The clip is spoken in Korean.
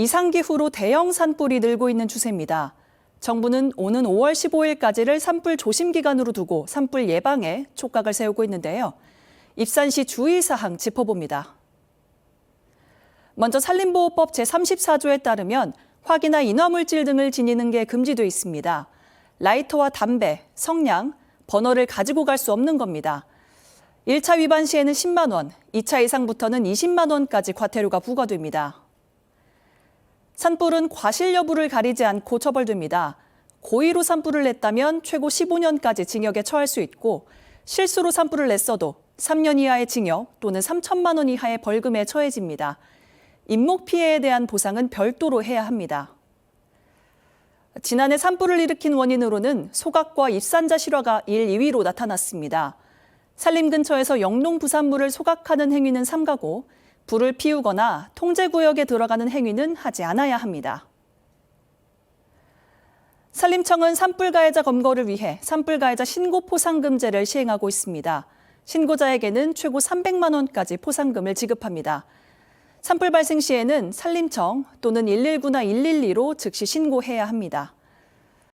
이상기후로 대형 산불이 늘고 있는 추세입니다. 정부는 오는 5월 15일까지를 산불 조심 기간으로 두고 산불 예방에 촉각을 세우고 있는데요. 입산시 주의사항 짚어봅니다. 먼저 산림보호법 제34조에 따르면 화기나 인화물질 등을 지니는 게 금지돼 있습니다. 라이터와 담배, 성냥, 버너를 가지고 갈 수 없는 겁니다. 1차 위반 시에는 10만 원, 2차 이상부터는 20만 원까지 과태료가 부과됩니다. 산불은 과실 여부를 가리지 않고 처벌됩니다. 고의로 산불을 냈다면 최고 15년까지 징역에 처할 수 있고 실수로 산불을 냈어도 3년 이하의 징역 또는 3천만 원 이하의 벌금에 처해집니다. 인목 피해에 대한 보상은 별도로 해야 합니다. 지난해 산불을 일으킨 원인으로는 소각과 입산자 실화가 1, 2위로 나타났습니다. 산림 근처에서 영농 부산물을 소각하는 행위는 삼가고 불을 피우거나 통제구역에 들어가는 행위는 하지 않아야 합니다. 산림청은 산불 가해자 검거를 위해 산불 가해자 신고 포상금제를 시행하고 있습니다. 신고자에게는 최고 300만 원까지 포상금을 지급합니다. 산불 발생 시에는 산림청 또는 119나 112로 즉시 신고해야 합니다.